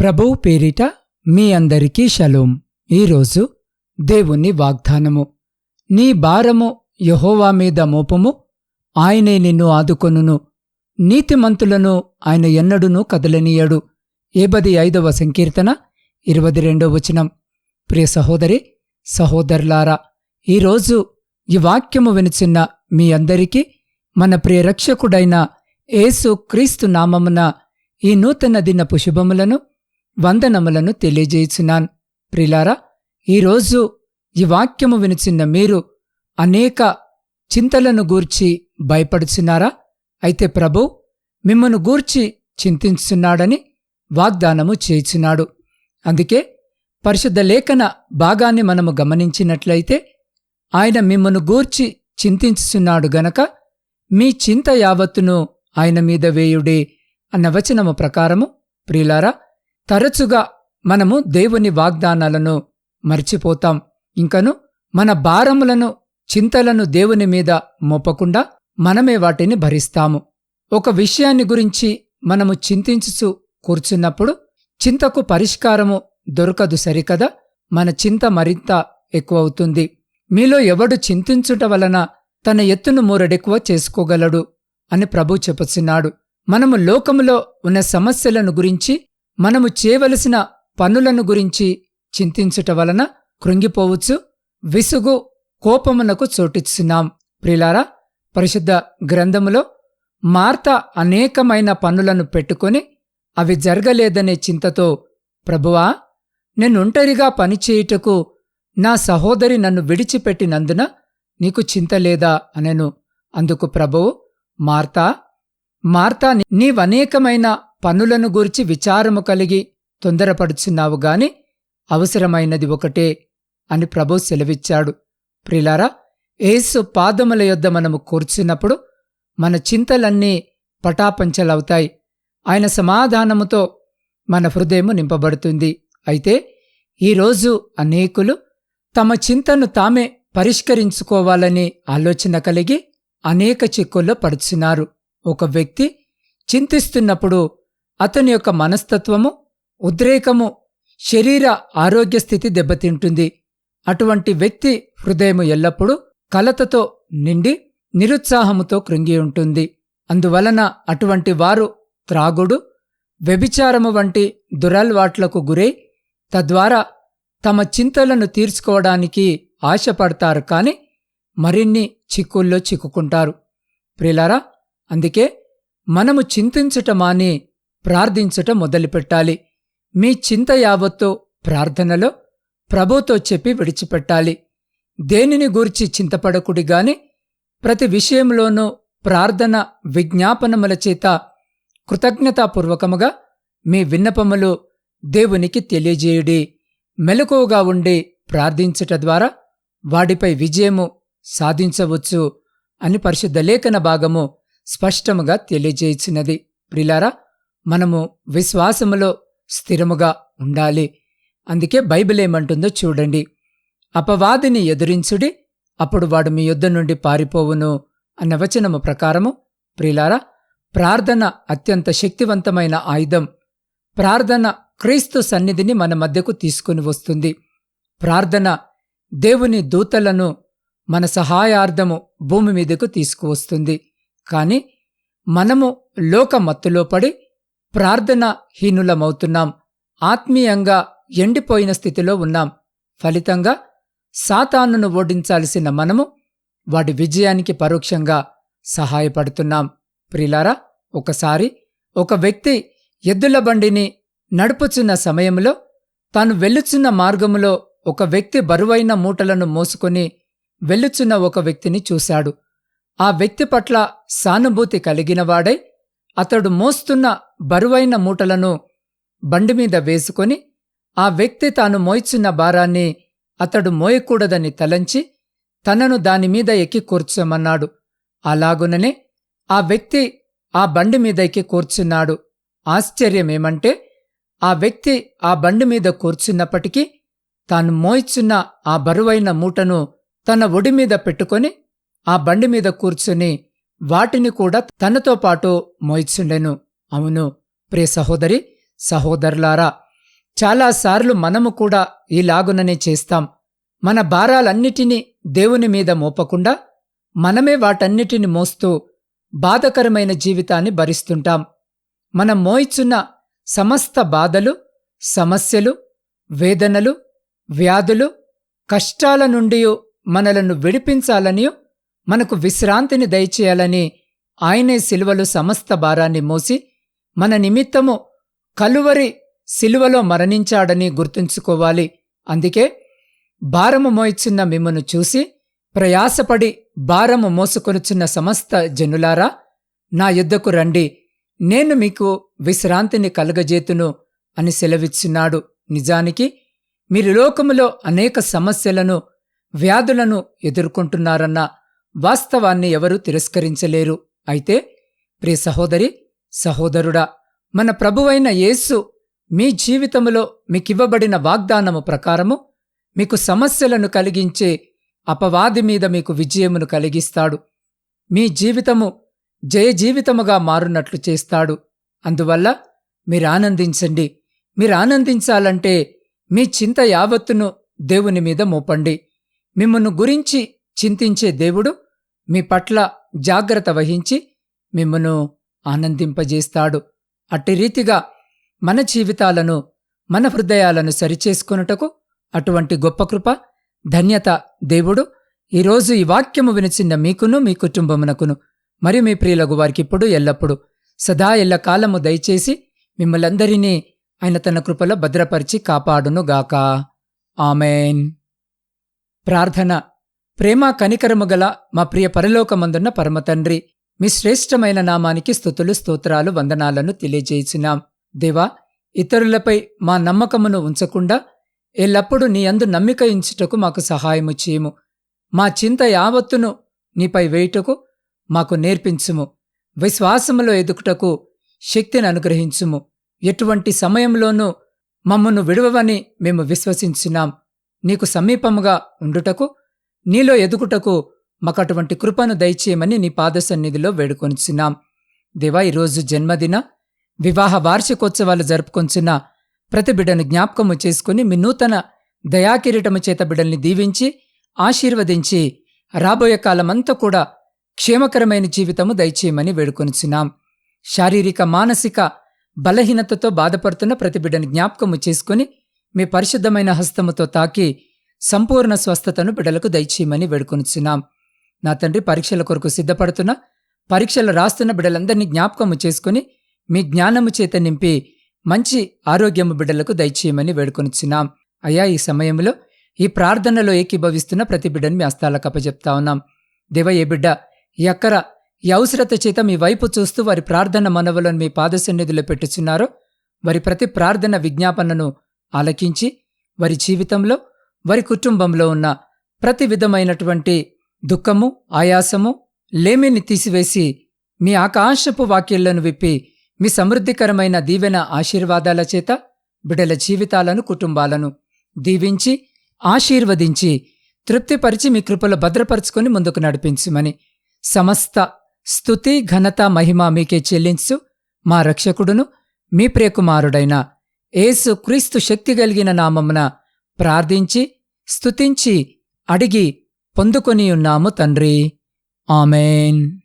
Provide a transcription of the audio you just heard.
ప్రభువు పేరిట మీ అందరికీ షలోం. ఈరోజు దేవుని వాగ్దానము. నీ భారము యహోవా మీద మోపము. ఆయనే నిన్ను ఆదుకొనును. నీతిమంతులను ఆయన ఎన్నడునూ కదలనీయడు. ఏబది ఐదవ సంకీర్తన ఇరవై రెండవ వచనం. ప్రియ సహోదరి సహోదరులారా ఈరోజు ఈ వాక్యము వినిచిన్న మీ అందరికీ మన ప్రియరక్షకుడైన యేసు క్రీస్తు నామమున ఈ నూతన దినపు శుభములను వందనములను తెలియజేయుచున్నాను. ప్రిలారా ఈరోజు ఈ వాక్యము వినిచిన్న మీరు అనేక చింతలను గూర్చి భయపడుచున్నారా? అయితే ప్రభు మిమ్మను గూర్చి చింతిస్తున్నాడని వాగ్దానము చేయుచున్నాడు. అందుకే పరిశుద్ధ లేఖన భాగాన్ని మనము గమనించినట్లయితే ఆయన మిమ్మను గూర్చి చింతించుచున్నాడు గనక మీ చింత యావత్తును ఆయన మీద వేయుడే అన్న వచనము ప్రకారము ప్రియులారా తరచుగా మనము దేవుని వాగ్దానాలను మర్చిపోతాం. ఇంకను మన భారములను చింతలను దేవుని మీద మోపకుండా మనమే వాటిని భరిస్తాము. ఒక విషయాన్ని గురించి మనము చింతించుచు కూర్చున్నప్పుడు చింతకు పరిష్కారము దొరకదు సరికదా? మన చింత మరింత ఎక్కువవుతుంది. మీలో ఎవడు చింతించుట వలన తన ఎత్తును మూరడెక్కువ చేసుకోగలడు అని ప్రభు చెప్పుచున్నాడు. మనము లోకములో ఉన్న సమస్యలను గురించి మనము చేయవలసిన పనులను గురించి చింతించుట వలన కృంగిపోవచ్చు విసుగు కోపమునకు చోటిస్తున్నాం ప్రిలారా పరిశుద్ధ గ్రంథములో మార్త అనేకమైన పనులను పెట్టుకొని అవి జరగలేదనే చింతతో ప్రభువా నేనుంటరిగా పనిచేయుటకు నా సహోదరి నన్ను విడిచిపెట్టినందున నీకు చింత లేదా అనెను. అందుకు ప్రభువు మార్తా మార్తా నీవనేకమైన పనులను గూర్చి విచారము కలిగి తొందరపడుచున్నావు గాని అవసరమైనది ఒకటే అని ప్రభు సెలవిచ్చాడు. ప్రిలారా ఏసు పాదముల యొద్ద మనము కూర్చున్నప్పుడు మన చింతలన్నీ పటాపంచలవుతాయి. ఆయన సమాధానముతో మన హృదయము నింపబడుతుంది. అయితే ఈరోజు అనేకులు తమ చింతను తామే పరిష్కరించుకోవాలని ఆలోచన కలిగి అనేక చిక్కుల్లో పడుచున్నారు. ఒక వ్యక్తి చింతిస్తున్నప్పుడు అతని యొక్క మనస్తత్వము ఉద్రేకము శరీర ఆరోగ్య స్థితి దెబ్బతింటుంది. అటువంటి వ్యక్తి హృదయము ఎల్లప్పుడూ కలతతో నిండి నిరుత్సాహముతో కృంగి ఉంటుంది. అందువలన అటువంటి వారు త్రాగుడు వ్యభిచారము వంటి దురల్వాట్లకు గురై తద్వారా తమ చింతలను తీర్చుకోవడానికి ఆశపడతారు కాని మరిన్ని చిక్కుల్లో చిక్కుకుంటారు. ప్రిలారా అందుకే మనము చింతించుట మాని ప్రార్థించుట మొదలుపెట్టాలి. మీ చింత యావత్తు ప్రార్థనలో ప్రభుతో చెప్పి విడిచిపెట్టాలి. దేనిని గూర్చి చింతపడకుడి గాని ప్రతి విషయంలోనూ ప్రార్థన విజ్ఞాపనముల చేత కృతజ్ఞతాపూర్వకముగా మీ విన్నపములు దేవునికి తెలియజేయుడి. మెలకువగా ఉండి ప్రార్థించుట ద్వారా వాడిపై విజయము సాధించవచ్చు అని పరిశుద్ధ లేఖన భాగము స్పష్టముగా తెలియజేయించినది ప్రిలారా మనము విశ్వాసములో స్థిరముగా ఉండాలి. అందుకే బైబిల్ ఏమంటుందో చూడండి. అపవాదిని ఎదురించుడి అప్పుడు వాడు మీ యుద్ధ నుండి పారిపోవును అన్న వచనము ప్రకారము ప్రిలారా ప్రార్థన అత్యంత శక్తివంతమైన ఆయుధం. ప్రార్థన క్రీస్తు సన్నిధిని మన మధ్యకు తీసుకుని వస్తుంది. ప్రార్థన దేవుని దూతలను మన సహాయార్థము భూమి మీదకు తీసుకువస్తుంది. కాని మనము లోక మత్తులో పడి ప్రార్థన హీనులమవుతున్నాం ఆత్మీయంగా ఎండిపోయిన స్థితిలో ఉన్నాం. ఫలితంగా సాతానును ఓడించాల్సిన మనము వాడి విజయానికి పరోక్షంగా సహాయపడుతున్నాం. ప్రిలారా ఒకసారి ఒక వ్యక్తి ఎద్దుల బండిని నడుపుచున్న సమయంలో తాను వెళ్ళుచున్న మార్గములో ఒక వ్యక్తి బరువైన మూటలను మోసుకొని వెళ్ళుచున్న ఒక వ్యక్తిని చూశాడు. ఆ వ్యక్తి పట్ల సానుభూతి కలిగినవాడై అతడు మోస్తున్న బరువైన మూటలను బండిమీద వేసుకొని ఆ వ్యక్తి తాను మోయిచున్న భారాన్ని అతడు మోయకూడదని తలంచి తనను దానిమీద ఎక్కి కూర్చోమన్నాడు. అలాగుననే ఆ వ్యక్తి ఆ బండి మీద ఎక్కి కూర్చున్నాడు. ఆశ్చర్యమేమంటే ఆ వ్యక్తి ఆ బండి మీద కూర్చున్నప్పటికీ తాను మోయిచున్న ఆ బరువైన మూటను తన ఒడి మీద పెట్టుకొని ఆ బండి మీద కూర్చుని వాటిని కూడా తనతో పాటు మోయిచుండెను అవును ప్రియ సహోదరి సహోదరులారా చాలాసార్లు మనము కూడా ఈలాగుననే చేస్తాం. మన భారాలన్నిటినీ దేవుని మీద మోపకుండా మనమే వాటన్నిటిని మోస్తూ బాధకరమైన జీవితాన్ని భరిస్తుంటాం. మనం మోయిచున్న సమస్త బాధలు సమస్యలు వేదనలు వ్యాధులు కష్టాల నుండి మనలను విడిపించాలని మనకు విశ్రాంతిని దయచేయాలని ఆయనే శిలువలో సమస్త భారాన్ని మోసి మన నిమిత్తము కలువరి శిలువలో మరణించాడని గుర్తుంచుకోవాలి. అందుకే భారము మోయిచున్న మిమ్మను చూసి ప్రయాసపడి భారము మోసుకొనుచున్న సమస్త జనులారా నా యుద్ధకు రండి. నేను మీకు విశ్రాంతిని కలగజేతును అని సెలవిచ్చున్నాడు. నిజానికి మీరు లోకములో అనేక సమస్యలను వ్యాధులను ఎదుర్కొంటున్నారన్న వాస్తవాన్ని ఎవరూ తిరస్కరించలేరు. అయితే ప్రియ సహోదరి సహోదరుడా మన ప్రభువైన యేసు మీ జీవితములో మీకివ్వబడిన వాగ్దానము ప్రకారము మీకు సమస్యలను కలిగించే అపవాది మీద మీకు విజయమును కలిగిస్తాడు. మీ జీవితము జయ జీవితముగా మారునట్లు చేస్తాడు. అందువల్ల మీరు ఆనందించండి. మీరు ఆనందించాలంటే మీ చింత యావత్తును దేవుని మీద మోపండి. మిమ్మల్ని గురించి చింతించే దేవుడు మీ పట్ల జాగ్రత్త వహించి మిమ్మను ఆనందింపజేస్తాడు. అట్టి రీతిగా మన జీవితాలను మన హృదయాలను సరిచేసుకొనుటకు అటువంటి గొప్ప కృప ధన్యత దేవుడు ఈరోజు ఈ వాక్యము వినిచిన్న మీకును మీ కుటుంబమునకును మరియు మీ ప్రియులకు వారికి ఇప్పుడు ఎల్లప్పుడు సదా ఎల్ల కాలము దయచేసి మిమ్మలందరినీ ఆయన తన కృపలో భద్రపరిచి కాపాడునుగాక. ఆమెన్. ప్రార్థన ప్రేమ కనికరము గల మా ప్రియ పరలోకమందున్న పరమతండ్రి. మీ శ్రేష్టమైన నామానికి స్థుతులు స్తోత్రాలు వందనాలను తెలియజేసినాం దేవా ఇతరులపై మా నమ్మకమును ఉంచకుండా ఎల్లప్పుడూ నీ అందు నమ్మిక ఇంచుటకు మాకు సహాయము చేయము. మా చింత యావత్తును నీపై వేయుటకు మాకు నేర్పించుము. విశ్వాసములో ఎదుకుటకు శక్తిని అనుగ్రహించుము. ఎటువంటి సమయంలోనూ మమ్మను విడవని మేము విశ్వసించున్నాం. నీకు సమీపముగా ఉండుటకు నీలో ఎదుగుటకు మాకటువంటి కృపను దయచేయమని నీ పాద సన్నిధిలో వేడుకొనిచున్నాం. దేవా ఈరోజు జన్మదిన వివాహ వార్షికోత్సవాలు జరుపుకొంచున్న ప్రతి బిడ్డను జ్ఞాపకము చేసుకుని మీ నూతన దయాకిరీటము చేత బిడ్డల్ని దీవించి ఆశీర్వదించి రాబోయే కాలమంతా కూడా క్షేమకరమైన జీవితము దయచేయమని వేడుకొనిచున్నాం. శారీరక మానసిక బలహీనతతో బాధపడుతున్న ప్రతి బిడ్డను జ్ఞాపకము చేసుకుని మీ పరిశుద్ధమైన హస్తముతో తాకి సంపూర్ణ స్వస్థతను బిడ్డలకు దయచేయమని వేడుకొనిచున్నాం. నా తండ్రి పరీక్షల కొరకు సిద్ధపడుతున్న పరీక్షలు రాస్తున్న బిడ్డలందరినీ జ్ఞాపకము చేసుకుని మీ జ్ఞానము చేత నింపి మంచి ఆరోగ్యము బిడ్డలకు దయచేయమని వేడుకొనిచున్నాం. అయ్యా ఈ సమయంలో ఈ ప్రార్థనలో ఏకీభవిస్తున్న ప్రతి బిడ్డని మీ హస్తాలకు అప్పచెప్తా ఉన్నాం. దేవ ఏ బిడ్డ ఈ అక్కర ఈ అవసరత చేత మీ వైపు చూస్తూ వారి ప్రార్థన మనవులను మీ పాదసన్నిధిలో పెట్టుచున్నారో వారి ప్రతి ప్రార్థన విజ్ఞాపనను ఆలకించి వారి జీవితంలో వారి కుటుంబంలో ఉన్న ప్రతి విధమైనటువంటి దుఃఖము ఆయాసము లేమిని తీసివేసి మీ ఆకాశపు వాక్యాలను విప్పి మీ సమృద్ధికరమైన దీవెన ఆశీర్వాదాల చేత బిడ్డల జీవితాలను కుటుంబాలను దీవించి ఆశీర్వదించి తృప్తిపరిచి మీ కృపలో భద్రపరుచుకొని ముందుకు నడిపించుమని సమస్త స్తుతి ఘనత మహిమ మీకే చెల్లించు. మా రక్షకుడును మీ ప్రియకుమారుడైన ఏసు క్రీస్తు శక్తి కలిగిన నామమున ప్రార్థించి స్తుతించి అడిగి పొందుకొని ఉన్నాము తండ్రి. ఆమెన్.